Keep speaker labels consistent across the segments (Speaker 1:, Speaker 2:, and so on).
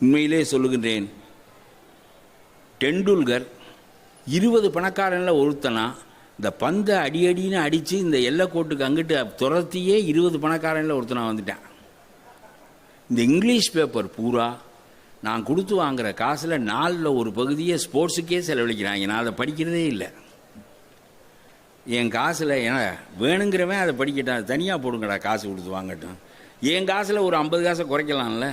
Speaker 1: உண்மையிலே சொல்லுகின்றேன். டெண்டுல்கர் இருபது பணக்காரனில் ஒருத்தனா இந்த பந்தை அடி அடின்னு அடித்து இந்த எல்லைக்கோட்டுக்கு அங்கிட்டு துரத்தியே இருபது பணக்காரனில் ஒருத்தனா வந்துட்டான். இந்த இங்கிலீஷ் பேப்பர் பூரா நான் கொடுத்து வாங்குகிற காசில் நாளில் ஒரு பகுதியை ஸ்போர்ட்ஸுக்கே செலவழிக்கிறாங்க நான் அதை படிக்கிறதே இல்லை. என் காசில் ஏன்னா வேணுங்கிறவன் அதை படிக்கட்டான் தனியாக போடுங்கடா காசு கொடுத்து வாங்கட்டும். என் காசில் ஒரு ஐம்பது காசை குறைக்கலாம்ல.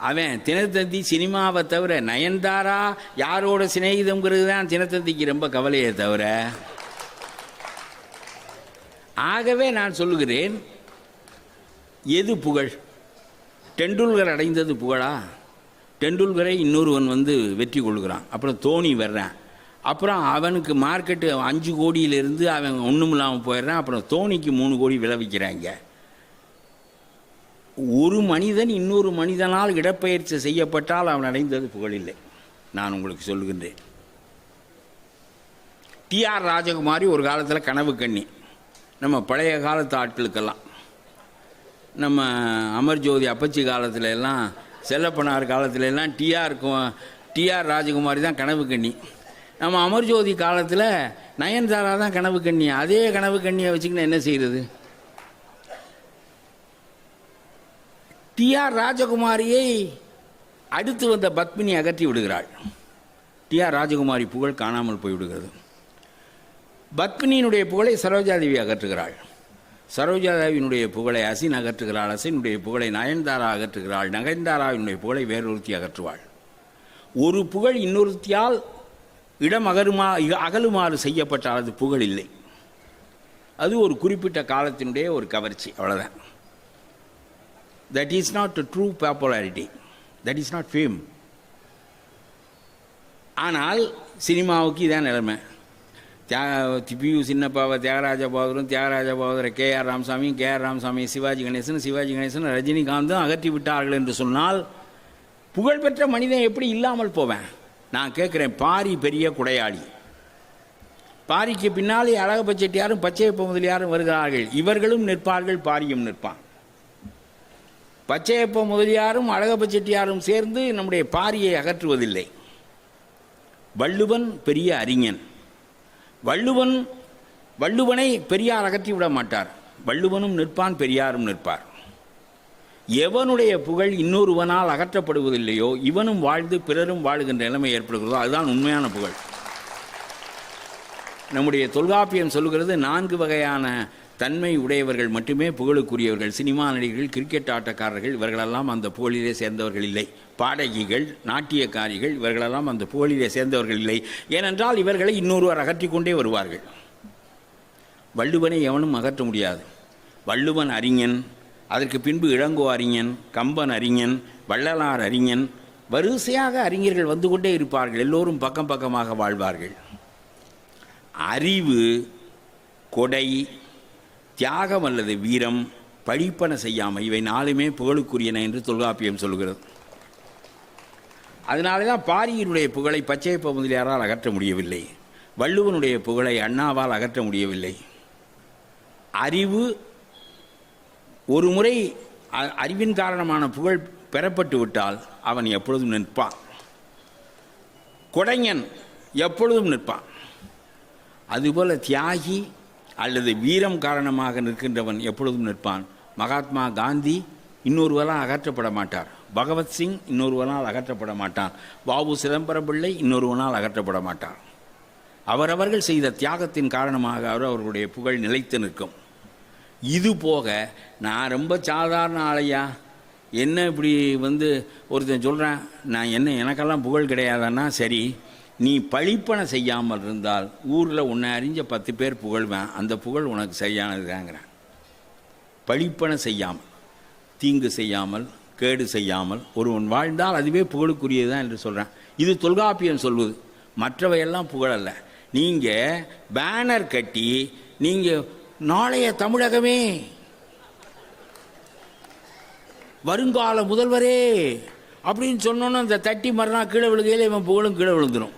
Speaker 1: அவன் தினத்தந்தி சினிமாவை தவிர நயன்தாரா யாரோட சிநேகிதம்ங்கிறது தான் தினத்தந்திக்கு ரொம்ப கவலையே தவிர. ஆகவே நான் சொல்லுகிறேன் எது புகழ்? டெண்டுல்கர் அடைந்தது புகழா? டெண்டுல்கரை இன்னொருவன் வந்து வெற்றி கொள்கிறான். அப்புறம் தோனி வர்றான். அப்புறம் அவனுக்கு மார்க்கெட்டு அஞ்சு கோடியிலிருந்து அவன் ஒன்றும் இல்லாமல் போயிடுறான். அப்புறம் தோனிக்கு மூணு கோடி விளைவிக்கிறாங்க. ஒரு மனிதன் இன்னொரு மனிதனால் இடப்பெயர்ச்சி செய்யப்பட்டால் அவன் அடைந்தது புகழில்லை. நான் உங்களுக்கு சொல்லுகின்றேன். டிஆர் ராஜகுமாரி ஒரு காலத்தில் கனவு கண்ணி. நம்ம பழைய காலத்து ஆட்களுக்கெல்லாம். நம்ம அமர்ஜோதி அப்பச்சி காலத்துல எல்லாம் செல்லப்பனார் காலத்துல எல்லாம் டிஆர் டிஆர் ராஜகுமாரி தான் கனவு கண்ணி. நம்ம அமர்ஜோதி காலத்தில் நயன்தாரா தான் கனவு கண்ணி. அதே கனவு கண்ணியை வச்சுக்கின்னு என்ன செய்கிறது டிஆர் ராஜகுமாரியை அடுத்து வந்த பத்மினி அகற்றி விடுகிறாள். டிஆர் ராஜகுமாரி புகழ் காணாமல் போய்விடுகிறது. பத்மினியினுடைய புகழை சரோஜாதேவி அகற்றுகிறாள். சரோஜாதேவியினுடைய புகழை அசின் அகற்றுகிறாள். அசினுடைய புகழை நயன்தாரா அகற்றுகிறாள். நயன்தாராவினுடைய புகழை வேறொருத்தி அகற்றுவாள். ஒரு புகழ் இன்னொருத்தியால் இடம் அகருமா அகலுமாறு செய்யப்பட்டால் அது புகழ் இல்லை. அது ஒரு குறிப்பிட்ட காலத்தினுடைய ஒரு கவர்ச்சி. அவ்வளோதான் that is not true popularity that is not fame ஆனால் சினிமாவுக்கு இதான் நிலைமை. தியாக பியு சின்னப்பாவை தியாகராஜ பாவதரும் தியாகராஜ பாவதரை கே ஆர் ராமசாமியும் கே ஆர் ராமசாமி சிவாஜி கணேசன் சிவாஜி கணேசன் ரஜினிகாந்தும் அகற்றி விட்டார்கள் என்று சொன்னால் புகழ்பெற்ற மனிதன் எப்படி இல்லாமல் போவேன்? நான் கேட்குறேன் பாரி பெரிய குடையாளி. பாரிக்கு பின்னாலே அழகப்ப செட்டியாரும் பச்சையப்ப முதலியாரும் வருகிறார்கள். இவர்களும் நிற்பார்கள் பாரியும் நிற்பான். பச்சையப்ப முதலியாரும் அழகப்ப செட்டியாரும் சேர்ந்து நம்முடைய பாரியை அகற்றுவதில்லை. வள்ளுவன் பெரிய அறிஞன். வள்ளுவன் வள்ளுவனை பெரியார் அகற்றி விட மாட்டார். வள்ளுவனும் நிற்பான் பெரியாரும் நிற்பார். எவனுடைய புகழ் இன்னொருவனால் அகற்றப்படுவதில்லையோ இவனும் வாழ்ந்து பிறரும் வாழுகின்ற நிலைமை ஏற்படுகிறதோ அதுதான் உண்மையான புகழ். நம்முடைய தொல்காப்பியம் சொல்கிறது நான்கு வகையான தன்மை உடையவர்கள் மட்டுமே புகழுக்குரியவர்கள். சினிமா நடிகர்கள் கிரிக்கெட் ஆட்டக்காரர்கள் இவர்களெல்லாம் அந்த புகழிலே சேர்ந்தவர்கள் இல்லை. பாடகிகள் நாட்டியக்காரிகள் இவர்களெல்லாம் அந்த புகழிலே சேர்ந்தவர்கள் இல்லை. ஏனென்றால் இவர்களை இன்னொருவர் அகற்றி கொண்டே வருவார்கள். வள்ளுவனை எவனும் அகற்ற முடியாது. வள்ளுவன் அறிஞன் அதற்கு பின்பு இளங்கோ அறிஞன் கம்பன் அறிஞன் வள்ளலார் அறிஞன் வரிசையாக அறிஞர்கள் வந்து கொண்டே இருப்பார்கள். எல்லோரும் பக்கம் பக்கமாக வாழ்வார்கள். அறிவு கொடை தியாகம் அல்லது வீரம் பழிப்பன செய்யாமல் இவை நாலுமே புகழுக்குரியன என்று தொல்காப்பியம் சொல்கிறது. அதனால தான் பாரியினுடைய புகழை பச்சையப்ப முதலியாரால் அகற்ற முடியவில்லை? வள்ளுவனுடைய புகழை அண்ணாவால் அகற்ற முடியவில்லை. அறிவு ஒரு முறை அ- அறிவின் காரணமான புகழ் பெறப்பட்டு விட்டால் அவன் எப்பொழுதும் நிற்பான். கொடைஞன் எப்பொழுதும் நிற்பான். அதுபோல் தியாகி அல்லது வீரம் காரணமாக நிற்கின்றவன் எப்பொழுதும் நிற்பான். மகாத்மா காந்தி இன்னொருவரால் அகற்றப்பட மாட்டார். பகவத் சிங் இன்னொருவனால் அகற்றப்பட மாட்டான் வாவு சிதம்பரம் பிள்ளை இன்னொருவனால் அகற்றப்பட மாட்டார். அவரவர்கள் செய்த தியாகத்தின் காரணமாக அவர் அவர்களுடைய புகழ் நிலைத்து நிற்கும். இது போக நான் ரொம்ப சாதாரண ஆளையா? என்ன இப்படி வந்து ஒருத்தன் சொல்கிறேன் நான் என்ன எனக்கெல்லாம் புகழ் கிடையாதுன்னா சரி நீ பழிப்பனை செய்யாமல் இருந்தால் ஊரில் உன்னை அறிஞ்ச பத்து பேர் புகழ்வேன் அந்த புகழ் உனக்கு சரியானதுதாங்கிறேன். பழிப்பனை செய்யாமல் தீங்கு செய்யாமல் கேடு செய்யாமல் ஒருவன் வாழ்ந்தால் அதுவே புகழுக்குரியதுதான் என்று சொல்கிறேன் இது தொல்காப்பியம் சொல்வது. மற்றவையெல்லாம் புகழல்ல. நீங்கள் பேனர் கட்டி நீங்கள் நாளைய தமிழகமே வருங்கால முதல்வரே அப்படின்னு சொன்னோன்னு அந்த தட்டி மறுநாள் கீழே விழுகையில் இவன் புகழும் கீழே விழுந்துடும்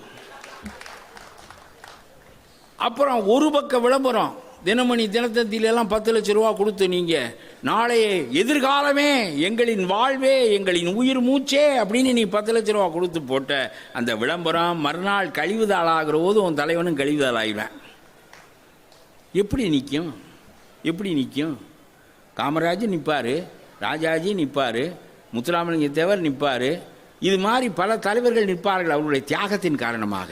Speaker 1: அப்புறம் ஒரு பக்க விளம்பரம். தினமணி தினத்தந்தியிலெல்லாம் பத்து லட்ச ரூபா கொடுத்து நீங்கள் நாளைய எதிர்காலமே எங்களின் வாழ்வே எங்களின் உயிர் மூச்சே அப்படின்னு நீ பத்து லட்ச ரூபா கொடுத்து போட்ட அந்த விளம்பரம் மறுநாள் கழிவுதாள் ஆகிற போது உன் தலைவனும் கழிவுதாள் ஆகிடுவேன் எப்படி நிற்கும் எப்படி நிற்கும் காமராஜர் நிற்பார் ராஜாஜி நிற்பார் முத்துராமலிங்க தேவர் நிற்பார் இது மாதிரி பல தலைவர்கள் நிற்பார்கள் அவருடைய தியாகத்தின் காரணமாக.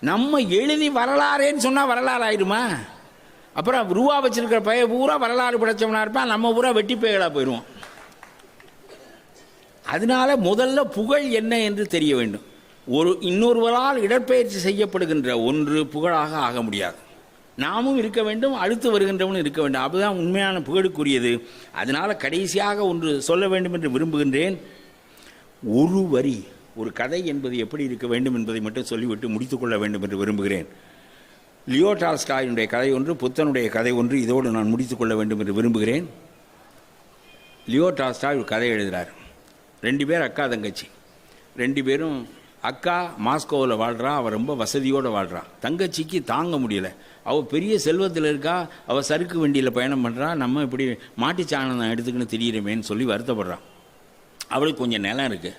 Speaker 1: நம்ம எழுதி வரலாறேன்னு சொன்னால் வரலாறு ஆயிடுமா அப்புறம் ரூபா வச்சுருக்கிற பைய பூரா வரலாறு படைச்சவனாக இருப்பான் நம்ம பூரா வெட்டி பேய்களாக போயிடுவோம் அதனால முதல்ல புகழ் என்ன என்று தெரிய வேண்டும். ஒரு இன்னொருவரால் இடற்பயிற்சி செய்யப்படுகின்ற ஒன்று புகழாக ஆக முடியாது. நாமும் இருக்க வேண்டும் அடுத்து வருகின்றவனும் இருக்க வேண்டும். அதுதான் உண்மையான புகழுக்குரியது. அதனால் கடைசியாக ஒன்று சொல்ல வேண்டும் என்று விரும்புகின்றேன். ஒரு வரி. ஒரு கதை என்பது எப்படி இருக்க வேண்டும் என்பதை மட்டும் சொல்லிவிட்டு முடித்துக்கொள்ள வேண்டும் என்று விரும்புகிறேன். லியோ டால்ஸ்டாயினுடைய கதை ஒன்று புத்தனுடைய கதை ஒன்று இதோடு நான் முடித்துக்கொள்ள வேண்டும் என்று விரும்புகிறேன். லியோ டால்ஸ்டாய் ஒரு கதை எழுதுகிறார் ரெண்டு பேர் அக்கா தங்கச்சி. ரெண்டு பேரும் அக்கா மாஸ்கோவில் வாழ்கிறா அவள் ரொம்ப வசதியோடு வாழ்கிறா தங்கச்சிக்கு தாங்க முடியல. அவள் பெரிய செல்வத்தில் இருக்கா அவள் சறுக்கு வண்டியில் பயணம் பண்ணுறா நம்ம இப்படி மாட்டுச்சாணம் எடுத்துக்கின்னு திரியிறமேன்னு சொல்லி வருத்தப்படுறான் அவளுக்கு கொஞ்சம் நிலம் இருக்குது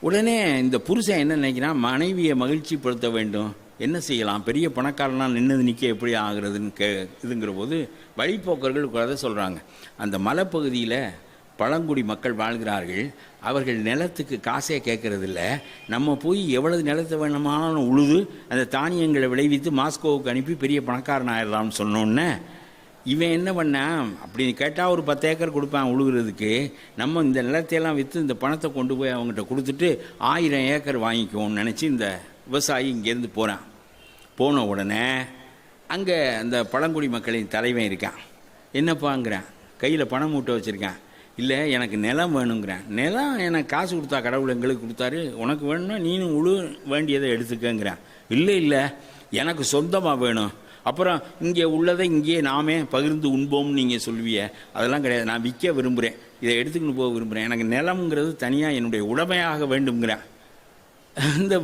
Speaker 1: உடனே இந்த புருஷன் என்ன நினைக்கிறான்? மனைவியை மகிழ்ச்சிப்படுத்த வேண்டும். என்ன செய்யலாம்? பெரிய பணக்காரனாக நின்னது நிற்க எப்படி ஆகுறதுன்னு கே இதுங்கிற போது வழிப்போக்கர்கள் கதை சொல்கிறாங்க அந்த மலைப்பகுதியில் பழங்குடி மக்கள் வாழ்கிறார்கள். அவர்கள் நிலத்துக்கு காசே கேட்கறதில்ல நம்ம போய் எவ்வளவு நிலத்தை வேணுமானாலும் உழுது அந்த தானியங்களை விளைவித்து மாஸ்கோவுக்கு அனுப்பி பெரிய பணக்காரன் ஆயிடலாம்னு சொன்னோன்னே இவன் என்ன பண்ணான் அப்படின்னு கேட்டால் ஒரு பத்து ஏக்கர் கொடுப்பான் உழுகிறதுக்கு. நம்ம இந்த நிலத்தையெல்லாம் விற்று இந்த பணத்தை கொண்டு போய் அவங்ககிட்ட கொடுத்துட்டு ஆயிரம் ஏக்கர் வாங்கிக்குவோம்னு நினச்சி இந்த விவசாயி இங்கேருந்து போகிறான் போன உடனே அங்கே அந்த பழங்குடி மக்களின் தலைவன் இருக்கான். என்னப்பாங்கிறான்? கையில் பணம் மூட்டை வச்சுருக்கான். இல்லை எனக்கு நிலம் வேணுங்கிறேன். நிலம் எனக்கு காசு கொடுத்தா கடவுள் எங்களுக்கு கொடுத்தாரு. உனக்கு வேணும்னா நீனும் உழு வேண்டியதை எடுத்துக்கங்கிறான். இல்லை இல்லை எனக்கு சொந்தமாக வேணும். அப்புறம் இங்கே உள்ளதை இங்கேயே நாமே பகிர்ந்து உண்போம்னு நீங்கள் சொல்லுவிய. அதெல்லாம் கிடையாது. நான் விற்க விரும்புகிறேன் இதை எடுத்துக்கின்னு போக விரும்புகிறேன் எனக்கு நிலம்ங்கிறது தனியாக என்னுடைய உடமையாக வேண்டுங்கிறேன் இந்த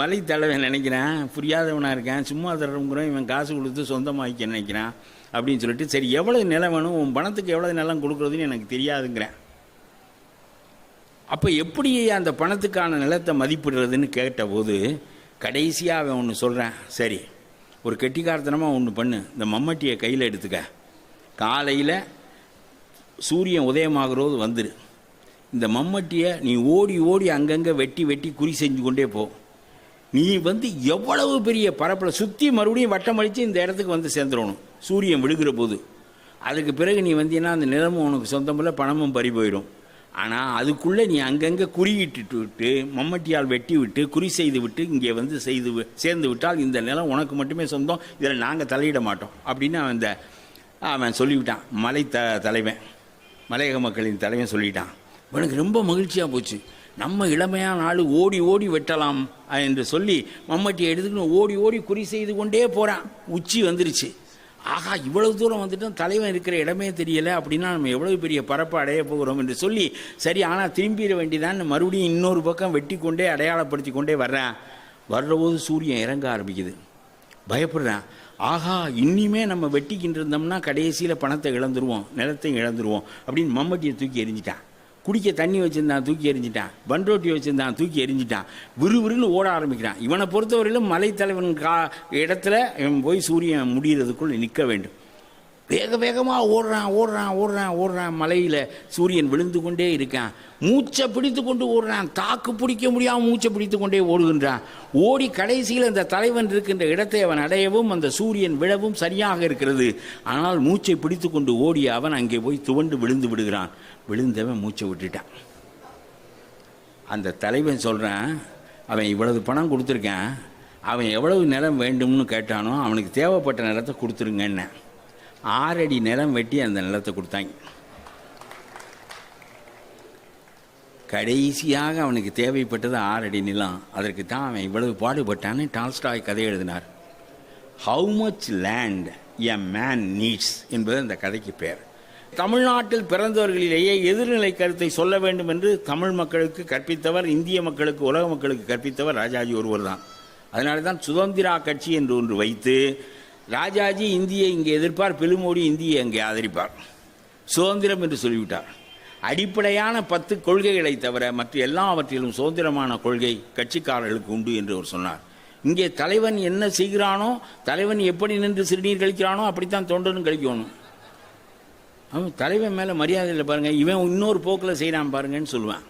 Speaker 1: மலை தலைவன் நினைக்கிறேன் புரியாதவனாக இருக்கேன். சும்மா தர்றவங்கிறோம் இவன் காசு கொடுத்து சொந்தமாக்க நினைக்கிறான். அப்படின்னு சொல்லிட்டு சரி எவ்வளோ நிலம் வேணும்? உன் பணத்துக்கு எவ்வளோ நிலம் கொடுக்குறதுன்னு எனக்கு தெரியாதுங்கிறேன். அப்போ எப்படி அந்த பணத்துக்கான நிலத்தை மதிப்பிடுறதுன்னு கேட்டபோது கடைசியாக அவன் ஒன்று சொல்கிறேன் சரி ஒரு கெட்டிக்காரத்தனமாக ஒன்று பண்ணு. இந்த மம்மட்டியை கையில் எடுத்துக்க. காலையில் சூரியன் உதயமாகிறோது வந்துரு. இந்த மம்மட்டியை நீ ஓடி ஓடி அங்கங்கே வெட்டி வெட்டி குறி செஞ்சு கொண்டே போ. நீ வந்து எவ்வளவு பெரிய பரப்பில் சுற்றி மறுபடியும் வட்டம் அடித்து இந்த இடத்துக்கு வந்து சேர்ந்துடணும். சூரியன் விழுகிற போது. அதுக்கு பிறகு நீ வந்தீங்கன்னா அந்த நிலமும் உனக்கு சொந்தமில்லை பணமும் பறி போயிடும். ஆனால் அதுக்குள்ளே நீ அங்கங்கே குறியிட்டு விட்டு மம்மட்டியால் வெட்டி விட்டு குறி செய்து விட்டு இங்கே வந்து செய்து சேர்ந்து விட்டால் இந்த நிலம் உனக்கு மட்டுமே சொந்தம் இதில் நாங்கள் தலையிட மாட்டோம். அப்படின்னு அவன் இந்த அவன் சொல்லிவிட்டான். மலை த தலைவன். மலையக மக்களின் தலைவன் சொல்லிட்டான். எனக்கு ரொம்ப மகிழ்ச்சியாக போச்சு. நம்ம இளமையான ஆள் ஓடி ஓடி வெட்டலாம் என்று சொல்லி மம்மட்டியை எடுத்துக்கிட்டு ஓடி ஓடி குறி செய்து கொண்டே போகிறான் உச்சி வந்துருச்சு. ஆகா இவ்வளவு தூரம் வந்துட்டோம் தலைவன் இருக்கிற இடமே தெரியலை அப்படின்னா நம்ம எவ்வளவு பெரிய பரப்பு அடைய போகிறோம் என்று சொல்லி சரி ஆனால் திரும்பிட வேண்டியதான் மறுபடியும் இன்னொரு பக்கம் வெட்டி கொண்டே அடையாளப்படுத்தி கொண்டே வர்றேன். வர்றபோது சூரியன் இறங்க ஆரம்பிக்குது. பயப்படுறேன். ஆகா இனிமே நம்ம வெட்டிக்கிட்டு இருந்தோம்னா கடைசியில் பணத்தை இழந்துருவோம் நிலத்தையும் இழந்துருவோம் அப்படின்னு மம்மட்டியை தூக்கி எரிஞ்சிட்டான் குடிக்க தண்ணி வச்சுருந்தான் தூக்கி எரிஞ்சிட்டான் பன்ரோட்டி வச்சுருந்தான் தூக்கி எரிஞ்சிட்டான் விறுவிறுன்னு ஓட ஆரம்பிக்கிறான். இவனை பொறுத்தவரையிலும் மலைத்தலைவன் கா இடத்துல இவன் போய் சூரியன் முடிகிறதுக்குள் நிற்க வேண்டும். வேக வேகமாக ஓடுறான் ஓடுறான் ஓடுறான் ஓடுறான். மலையில் சூரியன் விழுந்து கொண்டே இருக்கான். மூச்சை பிடித்து கொண்டு ஓடுறான். தாக்கு பிடிக்க முடியாமல் மூச்சை பிடித்து கொண்டே ஓடுகின்றான். ஓடி கடைசியில் அந்த தலைவன் இருக்கின்ற இடத்தை அவன் அடையவும் அந்த சூரியன் விழவும் சரியாக இருக்கிறது. ஆனால் மூச்சை பிடித்து கொண்டு ஓடிய அவன் அங்கே போய் துவண்டு விழுந்து விடுகிறான். விழுந்தவன் மூச்சை விட்டுட்டான். அந்த தலைவன் சொல்கிறான் அவன் இவ்வளவு பணம் கொடுத்துருக்கான். அவன் எவ்வளவு நிலம் வேண்டும்னு கேட்டானோ அவனுக்கு தேவைப்பட்ட நிலத்தை கொடுத்துருங்கன்னு. ஆறடி நிலம் வெட்டி அந்த நிலத்தை கொடுத்தாங்க. கடைசியாக அவனுக்கு தேவைப்பட்டது ஆறடி நிலம். அதற்கு தான் அவன் இவ்வளவு பாடுபட்டான்னு டால்ஸ்டாய் கதை எழுதினார். How much land a man needs என்பது அந்த கதைக்கு பேர். தமிழ்நாட்டில் பிறந்தவர்களிலேயே எதிர்நிலை கருத்தை சொல்ல வேண்டும் என்று தமிழ் மக்களுக்கு கற்பித்தவர் இந்திய மக்களுக்கு உலக மக்களுக்கு கற்பித்தவர் ராஜாஜி ஒருவர் தான் அதனால தான் சுதந்திரா கட்சி என்று ஒன்று வைத்து ராஜாஜி இந்தியை இங்கே எதிர்ப்பார் பெருமோடி இந்தியை அங்கே ஆதரிப்பார். சுதந்திரம் என்று சொல்லிவிட்டார். அடிப்படையான பத்து கொள்கைகளை தவிர மற்ற எல்லாவற்றிலும் சுதந்திரமான கொள்கை கட்சிக்காரர்களுக்கு உண்டு என்று அவர் சொன்னார். இங்கே தலைவன் என்ன செய்கிறானோ தலைவன் எப்படி நின்று சிறுநீர் கழிக்கிறானோ அப்படித்தான் தொண்டனும் கழிக்கணும். அவன் தலைவன் மேலே மரியாதை இல்லை பாருங்கள் இவன் இன்னொரு போக்கில் செய்கிறான் பாருங்கன்னு சொல்லுவான்.